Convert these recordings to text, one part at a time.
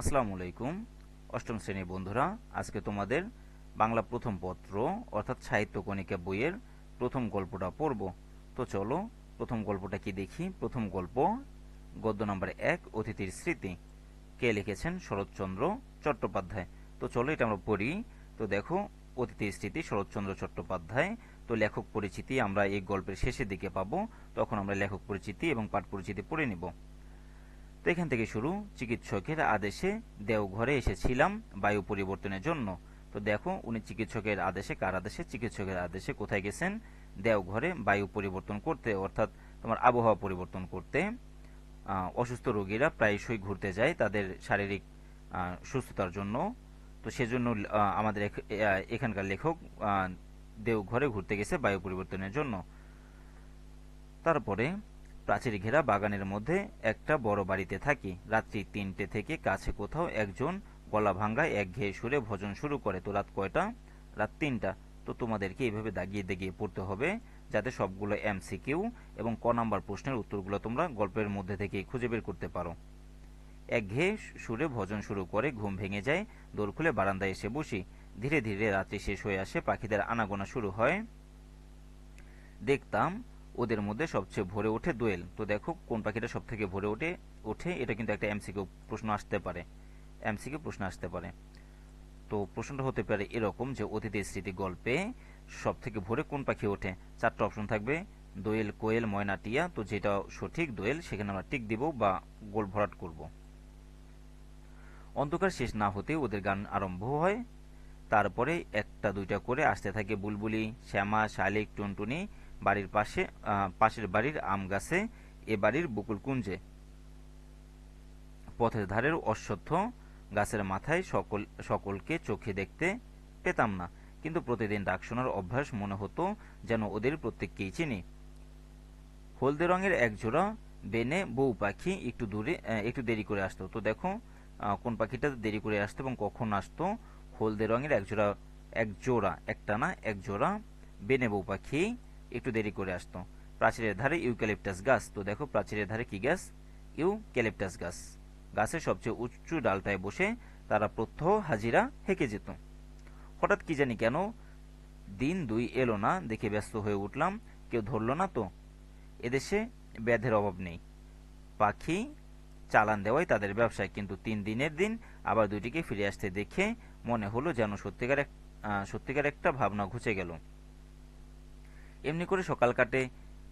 আসসালামু আলাইকুম, অষ্টম শ্রেণির বন্ধুরা, আজকে তোমাদের বাংলা প্রথম পত্র, অর্থাৎ সাহিত্য কণিকা বইয়ের প্রথম গল্পটা পড়ব। তো চলো, প্রথম গল্পটা কি দেখি? প্রথম গল্প, গদ্য নম্বর এক, অতিথির স্মৃতি। কে লিখেছেন? শরৎচন্দ্র চট্টোপাধ্যায়। তো চলো, এটা আমরা পড়ি। তো দেখো, অতিথির স্মৃতি, শরৎচন্দ্র চট্টোপাধ্যায়। তো লেখক পরিচিতি আমরা এই গল্পের শেষের দিকে পাবো। তখন আমরা লেখক পরিচিতি এবং পাঠ পরিচিতি পড়ে নিব। তো এখান থেকে শুরু। চিকিৎসকের আদেশে দেওঘরে এসেছিলাম বায়ু পরিবর্তনের জন্য। তো দেখো, উনি চিকিৎসকের আদেশে, কার আদেশে? চিকিৎসকের আদেশে কোথায় গেছেন? দেওঘরে বায়ু পরিবর্তন করতে, অর্থাৎ তোমার আবহাওয়া পরিবর্তন করতে। অসুস্থ রোগীরা প্রায়শই ঘুরতে যায় তাদের শারীরিক সুস্থতার জন্য। তো সেজন্য আমাদের এখ- এখানকার লেখক দেওঘরে ঘুরতে গেছে বায়ু পরিবর্তনের জন্য। তারপরে প্রাচীর ঘেরা বাগানের মধ্যে একটা বড় বাড়িতে থাকি। রাত্রি তিনটে থেকে কাছে কোথাও একজন গলা ভাঙ্গায় এক ঘেয়ে সুরে ভজন শুরু করে। তো রাত কয়টা? রাত তিনটা। তো তোমাদেরকে এইভাবে দাগিয়ে দাগিয়ে পড়তে হবে যাতে সবগুলো এমসিকিউ এবং ক নাম্বার প্রশ্নের উত্তরগুলো তোমরা গল্পের মধ্যে থেকে খুঁজে বের করতে পারো। এক ঘেয়ে সুরে ভজন শুরু করে, ঘুম ভেঙে যায়, দোর খুলে বারান্দায় এসে বসি। ধীরে ধীরে রাত্রি শেষ হয়ে আসে, পাখিদের আনাগোনা শুরু হয়। দেখতাম ওদের মধ্যে সবচেয়ে ভরে ওঠে দোয়েল। তো দেখো কোন পাখিটা সব থেকে ভরে ওঠে ওঠে, এটা কিন্তু একটা এমসিকিউ প্রশ্ন আসতে পারে। এমসিকিউ প্রশ্ন আসতে পারে। তো প্রশ্নটা হতে পারে এরকম যে অতীতের স্মৃতি গল্পে সব থেকে ভোরে কোন পাখি ওঠে? চারটা অপশন থাকবে, দোয়েল, কোয়েল, ময়না, টিয়া। তো যেটা সঠিক দোয়েল, সেখানে আমরা টিক দিব বা গোল ভরাট করব। অন্ধকার শেষ না হতে ওদের গান আরম্ভ হয়। তারপরে একটা দুইটা করে আসতে থাকে বুলবুলি, শ্যামা, শালিক, টুনটুনি। বাড়ির পাশে পাশের বাড়ির আম গাছে, এ বাড়ির বকুল কুঞ্জে। পথের ধারের অশ্বত্থ গাছের মাথায় সকল, সকলকে চোখে দেখতে পেতাম না। কিন্তু প্রতিদিন ডাক শোনার অভ্যাস মনে হতো যেন ওদের প্রত্যেককেই চিনি। হলদে রঙের এক জোড়া বেনে বউ পাখি একটু দূরে একটু দেরি করে আসতো। তো দেখো কোন পাখিটা দেরি করে আসতো এবং কখন আসতো? হলদে রঙের এক জোড়া এক জোড়া একটা না এক জোড়া বেনে বউ পাখি একটু দেরি করে আসতো। প্রাচীরের ধারে ইউক্যালিপটাস গাছ। তো দেখো প্রাচীরের ধারে কি গাছ? ইউক্যালিপটাস গাছ। গাছের সবচেয়ে উঁচু ডালটায় বসে তারা প্রত্যহ হাজিরা হেঁকে যেত। হঠাৎ কি জানি কেন? দিন দুই এলো না, দেখে ব্যস্ত হয়ে উঠলাম। কেউ ধরলো না তো। এদেশে ব্যাধের অভাব নেই। পাখি চালান দেওয়াই তাদের ব্যবসায়, কিন্তু তিন দিনের দিন আবার দুইটিকে ফিরে আসতে দেখে মনে হলো যেন সত্যিকার এক সত্যিকার একটা ভাবনা ঘুচে গেল। এমনি করে সকাল কাটে,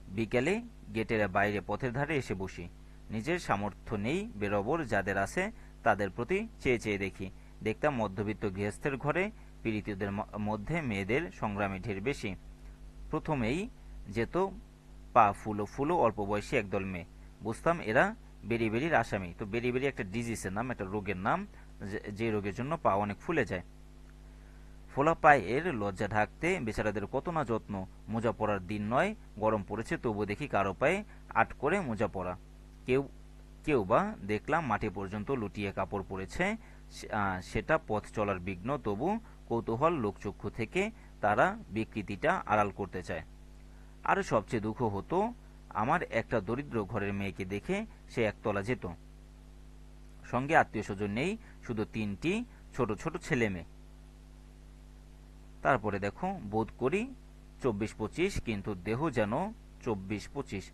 বিকেলে গেটের বাইরে পথের ধারে এসে বসি। নিজের সামর্থ্য নেই, বেরবর যাদের আছে তাদের প্রতি চেয়ে চেয়ে দেখি। দেখতাম মধ্যবিত্ত গৃহস্থের ঘরে পীড়িতদের মধ্যে মেয়েদের সংগ্রামী ঢের বেশি। প্রথমেই যেত পা ফুলো ফুলো অল্প বয়সী একদল মেয়ে। বুঝতাম এরা বেরিবেরির আসামি। তো বেরিবেরি একটা ডিজিজের নাম, একটা রোগের নাম, যে- যে রোগের জন্য পা অনেক ফুলে যায়। ফোলা পায়ের লজ্জা ঢাকতে বেচারাদের কত না যত্ন। মোজা পরার দিন নয়, গরম পড়েছে তবু দেখি কারও পায়ে আট করে মোজা পরা। কেউ কেউ বা দেখলাম মাটি পর্যন্ত লুটিয়ে কাপড় পরেছে সেটা পথ চলার বিঘ্ন, তবু কৌতূহল লোকচক্ষু থেকে তারা বিকৃতিটা আড়াল করতে চায়। আরও সবচেয়ে দুঃখ হতো, আমার একটা দরিদ্র ঘরের মেয়েকে দেখে সে একতলা যেত। সঙ্গে আত্মীয় স্বজন নেই, শুধু তিনটি ছোট ছোট ছেলে মেয়ে। তারপরে দেখো, বোধ করি চব্বিশ পঁচিশ, কিন্তু দেহ যেন চব্বিশ পঁচিশ।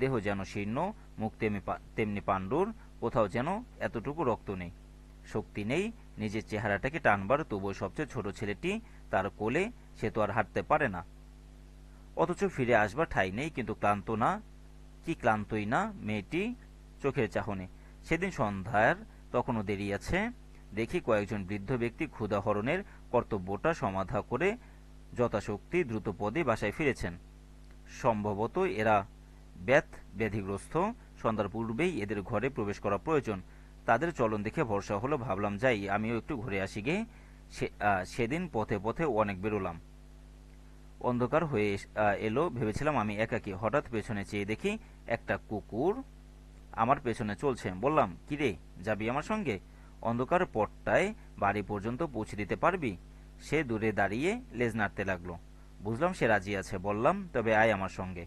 দেহ যেন শীর্ণ, মুখ তেমনি তেমনি পাণ্ডুর, কোথাও যেন এতটুকু রক্ত নেই। শক্তি নেই, নিজের চেহারাটাকে টানবার, তবুও সবচেয়ে ছোট ছেলেটি তার কোলে, সে তো আর হাঁটতে পারে না। অথচ ফিরে আসবার ঠাঁই নেই, কিন্তু ক্লান্ত না। কি ক্লান্তই না মেয়েটি চোখের চাহনে। সেদিন সন্ধ্যার তখনও দেরি আছে। দেখি কয়েকজন বৃদ্ধ ব্যক্তি ক্ষুধাহরণের কর্তব্যটা সমাধা করে যথাশক্তি দ্রুত পদে বাসায় ফিরেছেন। সম্ভবত এরা ব্যাথ ব্যাধিগ্রস্ত। সন্ধ্যার পূর্বেই এদের ঘরে প্রবেশ করা প্রয়োজন। তাদের চলন দেখে ভরসা হলো, ভাবলাম, যাই, আমিও একটু ঘুরে আসি গে। সেদিন পথে পথে অনেক বেরোলাম। অন্ধকার হয়ে এলো, ভেবেছিলাম আমি একাকী। হঠাৎ পেছনে চেয়ে দেখি একটা কুকুর আমার পেছনে চলছে। বললাম কিরে যাবি আমার সঙ্গে? অন্ধকার পথটায় বাড়ি পর্যন্ত পৌঁছে দিতে পারবি? সে দূরে দাঁড়িয়ে লেজ নাড়তে লাগল। বুঝলাম সে রাজি আছে, বললাম, তবে আয় আমার সঙ্গে।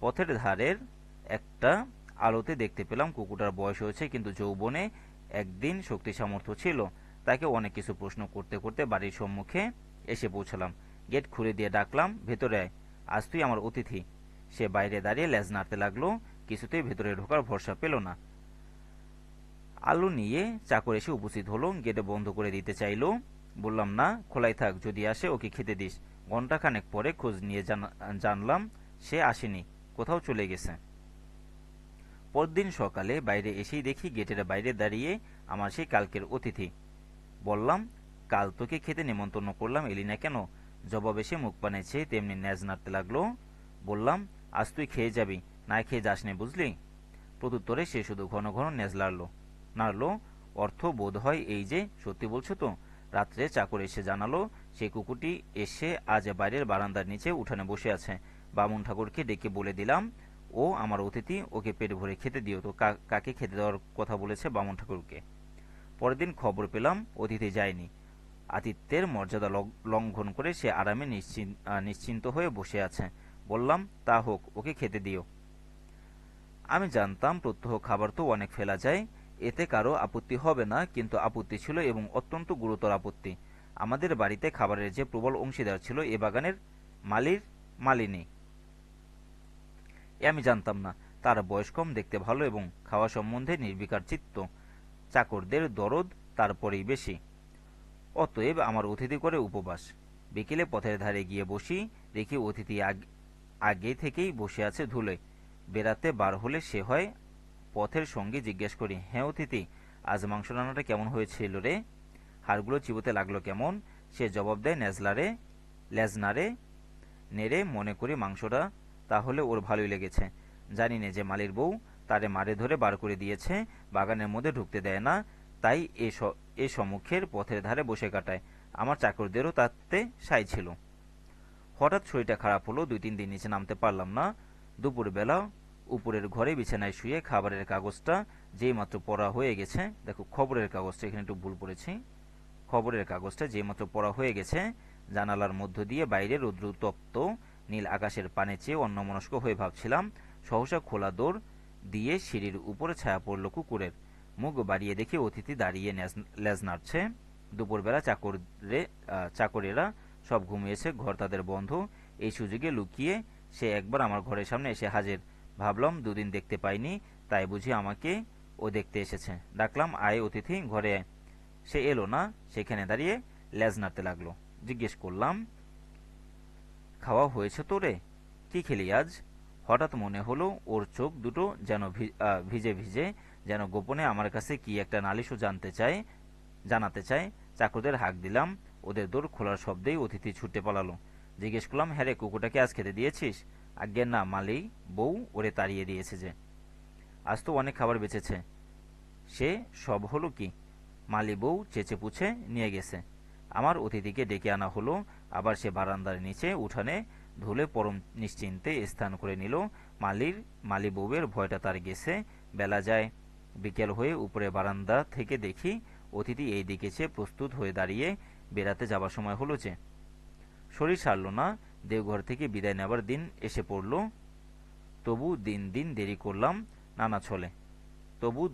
পথের ধারের একটা আলোতে দেখতে পেলাম কুকুরটার বয়স হয়েছে কিন্তু যৌবনে একদিন শক্তি সামর্থ্য ছিল। তাকে অনেক কিছু প্রশ্ন করতে করতে বাড়ির সম্মুখে এসে পৌঁছালাম। গেট খুলে দিয়ে ডাকলাম, ভেতরে আয়, আজ তুই আমার অতিথি। সে বাইরে দাঁড়িয়ে লেজ নাড়তে লাগল, কিছুতেই ভেতরে ঢোকার ভরসা পেল না। আলু নিয়ে চাকর এসে উপস্থিত হলো, গেটে বন্ধ করে দিতে চাইলো। বললাম, না, খোলাই থাক, যদি আসে ওকে খেতে দিস। ঘন্টাখানেক পরে খোঁজ নিয়ে জানলাম, সে আসেনি, কোথাও চলে গেছে। পরদিন সকালে বাইরে এসেই দেখি গেটের বাইরে দাঁড়িয়ে আমার সেই কালকের অতিথি। বললাম, কাল তোকে খেতে নিমন্ত্রণ করলাম, এলি না কেন? জবাবে সে মুখ পানে চেয়ে তেমনি ন্যাজ নাড়তে লাগল। বললাম, আজ তুই খেয়ে যাবি, না খেয়ে যাসনি বুঝলি? প্রত্যুত্তরে সে শুধু ঘন ঘন ন্যাজ লাড়লো নাড়লো। অর্থ বোধ হয় এই যে, সত্যি বলছো তো? রাত্রে চাকর এসে জানালো, সেই কুকুরটি এসে আজ বাইরের বারান্দার নিচে উঠানে বসে আছে। বামুন ঠাকুরকে ডেকে বলে দিলাম, ও আমার অতিথি, ওকে পেট ভরে খেতে দিও তো। কাকে খেতে দেওয়ার কথা বলেছে বামুন ঠাকুরকে? পরের দিন খবর পেলাম, অতিথি যায়নি। আতিথ্যের মর্যাদা লঙ্ঘন করে সে আরামে নিশ্চিন্ত হয়ে বসে আছে। বললাম, তা হোক, ওকে খেতে দিও। আমি জানতাম প্রত্যহ খাবার তো অনেক ফেলা যায়। এতে কারও আপত্তি হবে না, কিন্তু আপত্তি ছিল এবং অত্যন্ত গুরুতর আপত্তি। আমাদের বাড়িতে খাবারের যে প্রবল অংশীদার ছিল এ বাগানের মালির মালিনী। আমি জানতাম না। তার বয়স কম, দেখতে ভালো এবং খাওয়া সম্বন্ধে নির্বিকার চিত্ত। চাকরদের দরদ তারপরেই বেশি। অতএব আমার অতিথি করে উপবাস। বিকেলে পথের ধারে গিয়ে বসি, দেখি অতিথি আগে থেকেই বসে আছে ধুলে। বেড়াতে বার হলে সে হয় পথের সঙ্গে জিজ্ঞেস করি হ্যাঁ অতিথি, আজ মাংস রান্নাটা কেমন হয়েছিল রে? হাড়গুলো চিবোতে লাগল কেমন? সে জবাব দেয় নেজলারে লেজনারে নেড়ে মনে করি মাংসটা তাহলে ওর ভালোই লেগেছে। জানি নে যে মালির বউ তারে মারে ধরে বার করে দিয়েছে, বাগানের মধ্যে ঢুকতে দেয় না, তাই এ সম্মুখের পথের ধারে বসে কাটায়। আমার চাকরদেরও তাতে সাই ছিল। হঠাৎ শরীরটা খারাপ হলো, দুই তিন দিন নিচে নামতে পারলাম না। দুপুরবেলা উপরের ঘরে বিছানায় শুয়ে খাবারের কাগজটা যেই মাত্র পড়া হয়ে গেছে, দেখো খবরের কাগজটা, এখানে একটু ভুল পড়েছি। খবরের কাগজটা যেই মাত্র পড়া হয়ে গেছে, জানালার মধ্য দিয়ে বাইরে রৌদ্রতপ্ত নীল আকাশের পানে চেয়ে অন্যমনস্ক হয়ে ভাবছিলাম, সহসা খোলা দৌড় দিয়ে সিঁড়ির উপরে ছায়া পড়ল কুকুরের। মুখ বাড়িয়ে দেখে অতিথি দাঁড়িয়ে লেজ নাড়ছে। দুপুরবেলা চাকরে চাকরেরা সব ঘুমিয়েছে, ঘর তাদের বন্ধ। এই সুযোগে লুকিয়ে সে একবার আমার ঘরের সামনে এসে হাজির। ভাবলাম, দুদিন দেখতে পাইনি, তাই বুঝি আমাকে ও দেখতে এসেছে। ডাকলাম, আয় অতিথি, ঘরে সে এলো না, সেখানে দাঁড়িয়ে লেজ নাড়তে লাগল। জিজ্ঞেস করলাম, খাওয়া হয়েছে তোরে? কি খেলি আজ? হঠাৎ মনে হলো, ওর চোখ দুটো যেন ভিজে ভিজে, যেন গোপনে আমার কাছে কি একটা নালিশও জানতে চায়, জানাতে চায়। চাকরদের হাক দিলাম, ওদের দৌড় খোলার শব্দেই অতিথি ছুটে পালালো। জিজ্ঞেস করলাম হ্যাঁ রে, কুকুরটাকে আজ খেতে দিয়েছিস? আজ্ঞের না মালি বউ ওরে তাড়িয়ে দিয়েছে যে, আজ তো অনেক খাবার বেঁচেছে। সে সব হলো কি? মালি বউ চেচে পুছে নিয়ে গেছে। আমার অতিথিকে ডেকে আনা হলো, আবার সে বারান্দার নিচে উঠানে ধুলে পরম নিশ্চিন্তে স্থান করে নিল। মালির, মালি বউয়ের ভয়টা তার গেছে। বেলা যায়, বিকেল হয়ে উপরে বারান্দা থেকে দেখি অতিথি এই দিকে চেয়ে প্রস্তুত হয়ে দাঁড়িয়ে বেড়াতে যাবার সময় হলো যে, শরীর সারল না দেওঘর থেকে বিদায় নেবার দিন এসে পড়ল। তবু দিন দিন দেরি করলাম, নানা ছলে। তবু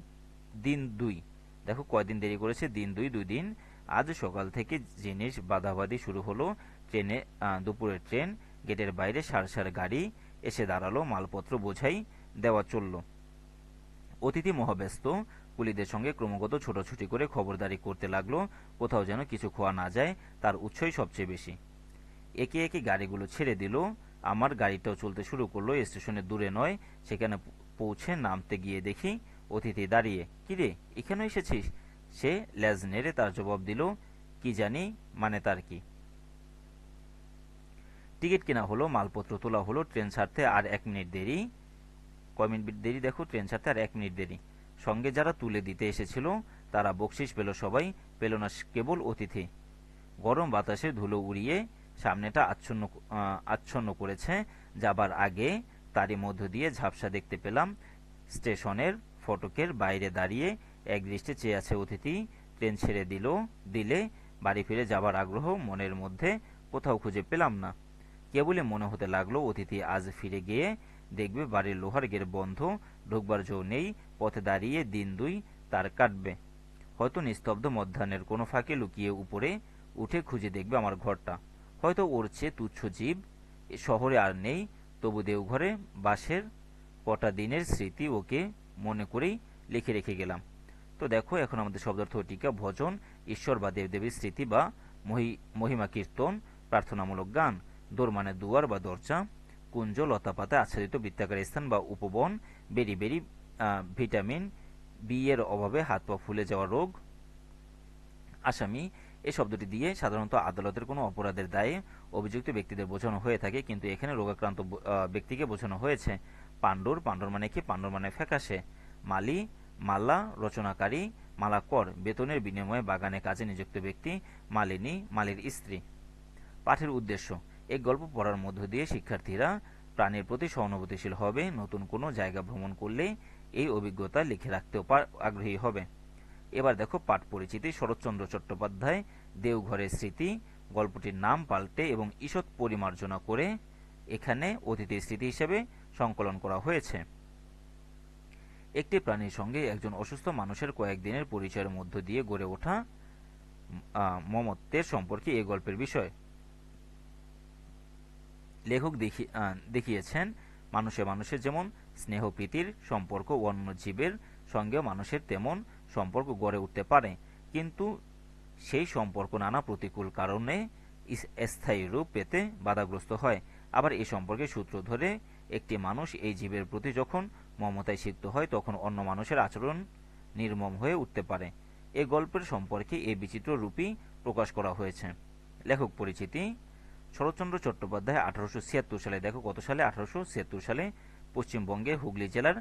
দিন দুই। দেখো কয়দিন দেরি করেছে? দিন দুই দুই দিন। আজ সকাল থেকে জিনিস বাধাবাধি শুরু হলো। ট্রেনে দুপুরের ট্রেন, গেটের বাইরে সার সার গাড়ি এসে দাঁড়াল, মালপত্র বোঝাই দেওয়া চলল। অতিথি মহাব্যস্ত, কুলিদের সঙ্গে ক্রমাগত ছোটাছুটি করে খবরদারি করতে লাগল। কোথাও যেন কিছু খোয়া না যায়, তার উৎসই সবচেয়ে বেশি। একে একে গাড়িগুলো ছেড়ে দিল। আমার গাড়িটাও চলতে শুরু করল স্টেশনের দূরে নয়, সেখানে পৌঁছে নামতে গিয়ে দেখি অতিথি দাঁড়িয়ে। কিরে এখানে এসেছিস? সে লেজ নেড়ে তার জবাব দিল, কি জানি মানে তার কি? টিকিট কেনা হলো, মালপত্র তোলা হলো, ট্রেন ছাড়তে আর এক মিনিট দেরি। কয় মিনিট দেরি দেখো, ট্রেন ছাড়তে আর এক মিনিট দেরি। সঙ্গে যারা তুলে দিতে এসেছিল, তারা বকশিস পেল সবাই, পেল না কেবল অতিথি। গরম বাতাসে ধুলো উড়িয়ে সামনেটা আচ্ছন্ন আচ্ছন্ন করেছে। যাবার আগে তারই মধ্য দিয়ে ঝাপসা দেখতে পেলাম স্টেশনের ফটকের বাইরে দাঁড়িয়ে এক দৃষ্টে চেয়ে আছে অতিথি। ট্রেন ছেড়ে দিল, দিলে বাড়ি ফিরে যাবার আগ্রহ মনের মধ্যে কোথাও খুঁজে পেলাম না। কেবলই মনে হতে লাগল অতিথি আজ ফিরে গিয়ে দেখবে বাড়ির লোহার গের বন্ধ, ঢুকবার জো নেই, পথে দাঁড়িয়ে দিন দুই তার কাটবে। হয়তো নিস্তব্ধ মধ্যাহ্নের কোনো ফাঁকে লুকিয়ে উপরে উঠে খুঁজে দেখবে আমার ঘরটা। হয়তো ওর চেয়ে তুচ্ছ জীব। শহরে আর নেই, তবু দেওঘরে বাসের কটা দিনের স্মৃতি ওকে মনে করেই লিখে রেখে গেলাম। তো দেখো, এখন আমাদের শব্দার্থ টিকা ভজন, ঈশ্বর বা দেবদেবীর স্মৃতি বা মহি- মহিমা কীর্তন, প্রার্থনামূলক গান দোর মানে দুয়ার বা দরজা, কুঞ্জ, লতাপাতা, আচ্ছাদিত বৃত্তাকার স্থান বা উপবন, বেরি বেরি ভিটামিন, বি এর অভাবে হাত পা ফুলে যাওয়া রোগ, আসামি এই শব্দটি দিয়ে সাধারণত আদালতের কোনো অপরাধের দায়ে অভিযুক্ত ব্যক্তিদের বোঝানো হয়ে থাকে, কিন্তু এখানে রোগাক্রান্ত ব্যক্তিকে বোঝানো হয়েছে। পাণ্ডুর পাণ্ডুর মানে কি? পাণ্ডুর মানে ফ্যাকাশে। মালি, মাল্লা, রচনাকারী মালাকর বেতনের বিনিময়ে বাগানে কাজে নিযুক্ত ব্যক্তি, মালিনী, মালির স্ত্রী। পাঠের উদ্দেশ্য, এই গল্প পড়ার মধ্য দিয়ে শিক্ষার্থীরা প্রাণীর প্রতি সহানুভূতিশীল হবে, নতুন কোনো জায়গা ভ্রমণ করলে এই অভিজ্ঞতা লিখে রাখতেও আগ্রহী হবে। এবার দেখো পাঠ পরিচিতি, শরৎচন্দ্র চট্টোপাধ্যায় দেওঘরের স্মৃতি, গল্পটির নাম পাল্টে এবং ঈষৎ পরিমার্জনা করে এখানে অতিথির স্মৃতি হিসেবে সংকলন করা হয়েছে। একটি প্রাণীর সঙ্গে একজন অসুস্থ মানুষের কয়েকদিনের পরিচয়ের মধ্য দিয়ে গড়ে ওঠা মমত্বের সম্পর্কে এই গল্পের বিষয়। লেখক দেখিয়েছেন, মানুষে মানুষের যেমন স্নেহ প্রীতির সম্পর্ক, অন্য জীবের সঙ্গেও মানুষের তেমন সম্পর্ক গড়ে উঠতে পারে। কিন্তু সেই সম্পর্ক নানা প্রতিকূল কারণে স্থায়ী রূপ পেতে বাধাগ্রস্ত হয়। আবার এই সম্পর্কে সূত্র ধরে একটি মানুষ এই জীবের প্রতি যখন মমতায় সিক্ত হয়, তখন অন্য মানুষের আচরণ নির্মম হয়ে উঠতে পারে। এ গল্পের সম্পর্কে এই বিচিত্র রূপই প্রকাশ করা হয়েছে। লেখক পরিচিতি, শরৎচন্দ্র চট্টোপাধ্যায় আঠারোশো ছিয়াত্তর সালে, দেখো কত সালে? আঠারোশো ছিয়াত্তর সালে পশ্চিমবঙ্গের হুগলি জেলার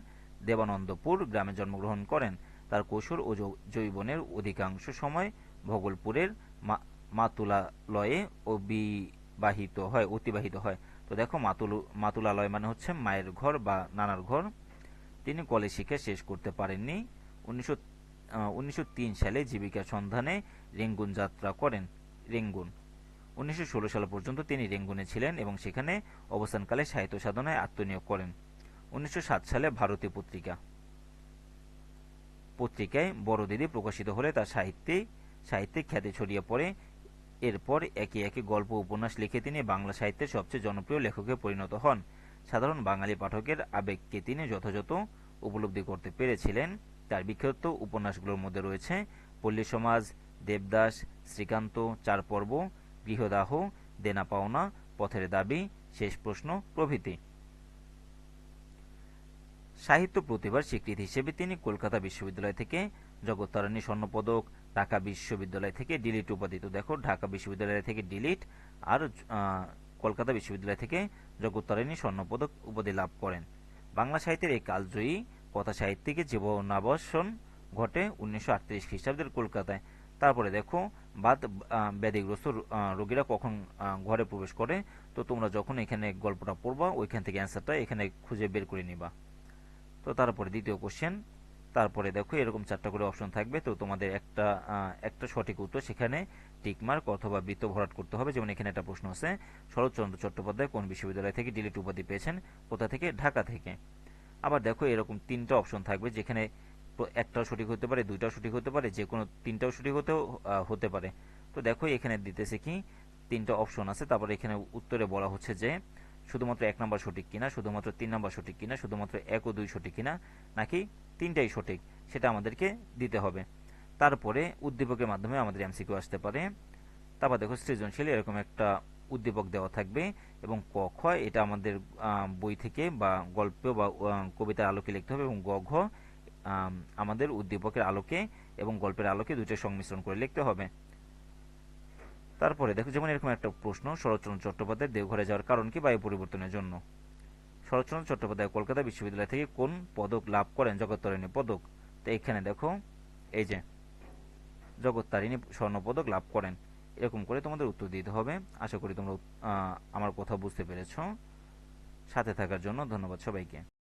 দেবানন্দপুর গ্রামে জন্মগ্রহণ করেন। তার কৈশোর ও যৌবনের অধিকাংশ সময় ভগলপুরের মাতুলালয়ে অবিবাহিত হয়, অতিবাহিত হয়। তো দেখো, মাতুল, মাতুলালয় মানে হচ্ছে মায়ের ঘর বা নানার ঘর। তিনি কলেজ শিক্ষা শেষ করতে পারেননি। উনিশশো উনিশশো সালে জীবিকার সন্ধানে রেঙ্গুন যাত্রা করেন, রেঙ্গুন। উনিশশো ষোলো সাল পর্যন্ত তিনি রেঙ্গুনে ছিলেন এবং সেখানে অবস্থানকালে সাহিত্য সাধনায় আত্মনিয়োগ করেন। উনিশশো সাত সালে ভারতীয় পত্রিকা। পত্রিকায় বড়দিদি প্রকাশিত হলে তার সাহিত্যে সাহিত্যে খ্যাতি ছড়িয়ে পড়ে। এরপর একে একে গল্প, উপন্যাস লিখে তিনি বাংলা সাহিত্যের সবচেয়ে জনপ্রিয় লেখকে পরিণত হন। সাধারণ বাঙালি পাঠকের আবেগকে তিনি যথাযথ উপলব্ধি করতে পেরেছিলেন। তার বিখ্যাত উপন্যাসগুলোর মধ্যে রয়েছে পল্লী সমাজ, দেবদাস, শ্রীকান্ত, চার পর্ব, গৃহদাহ, দেনা পাওনা, পথের দাবি, শেষ প্রশ্ন প্রভৃতি। সাহিত্য প্রতিভার স্বীকৃতি হিসেবে তিনি কলকাতা বিশ্ববিদ্যালয় থেকে জগত্তারিণী স্বর্ণপদক, ঢাকা বিশ্ববিদ্যালয় থেকে ডিলিট উপাধি তো দেখো, ঢাকা বিশ্ববিদ্যালয় থেকে ডিলিট আর কলকাতা বিশ্ববিদ্যালয় থেকে জগত্তারিণী স্বর্ণপদক উপাধি লাভ করেন। বাংলা সাহিত্যের এই কালজয়ী কথা সাহিত্যিকের জীবনাবসান ঘটে উনিশশো আটত্রিশ খ্রিস্টাব্দের কলকাতায়। তারপরে দেখো, বাদ ব্যাধিগ্রস্ত রোগীরা কখন ঘরে প্রবেশ করে, তো তোমরা যখন এখানে গল্পটা পড়বা, ওইখান থেকে অ্যান্সারটা এখানে খুঁজে বের করে নিবা। তো তারপরে দ্বিতীয় কোশ্চেন তারপরে দেখো এরকম চারটা করে অপশন থাকবে, তো তোমাদের একটা একটা সঠিক উত্তর সেখানে টিকমার্ক অথবা বৃত্ত ভরাট করতে হবে। যেমন এখানে একটা প্রশ্ন আছে, শরৎচন্দ্র চট্টোপাধ্যায় কোন বিশ্ববিদ্যালয় থেকে ডিলিট উপাধি পেয়েছেন, কোথা থেকে? ঢাকা থেকে। আবার দেখো এরকম তিনটা অপশন থাকবে, যেখানে একটাও সঠিক হতে পারে, দুইটাও সঠিক হতে পারে, যে কোনো তিনটাও সঠিক হতেও হতে পারে। তো দেখো এখানে দিতেছে কি, তিনটা অপশন আছে, তারপরে এখানে উত্তরে বলা হচ্ছে যে শুধুমাত্র এক নম্বর সঠিক কিনা, শুধুমাত্র তিন নাম্বার সঠিক কিনা, শুধুমাত্র এক ও দুই সঠিক কিনা, নাকি তিনটাই সঠিক, সেটা আমাদেরকে দিতে হবে। তারপরে উদ্দীপকের মাধ্যমে আমাদের এমসিকিউ আসতে পারে। তারপর দেখো, সৃজনশীল এরকম একটা উদ্দীপক দেওয়া থাকবে এবং ক, খ, এটা আমাদের বই থেকে বা গল্প বা কবিতার আলোকে লিখতে হবে এবং গ, ঘ আমাদের উদ্দীপকের আলোকে এবং গল্পের আলোকে দুইটা সংমিশ্রণ করে লিখতে হবে। তারপরে দেখো, যেমন এরকম একটা প্রশ্ন, শরৎচন্দ্র চট্টোপাধ্যায় দেওঘরে যাওয়ার কারণ কি বায়ু পরিবর্তনের জন্য? শরৎচন্দ্র চট্টোপাধ্যায় কলকাতা বিশ্ববিদ্যালয় থেকে কোন পদক লাভ করেন? জগত্তারিণী পদক। তো এখানে দেখো, এই যে জগত্তারিণী স্বর্ণপদক লাভ করেন। এরকম করে তোমাদের উত্তর দিতে হবে। আশা করি তোমরা আমার কথা বুঝতে পেরেছ। সাথে থাকার জন্য ধন্যবাদ সবাইকে।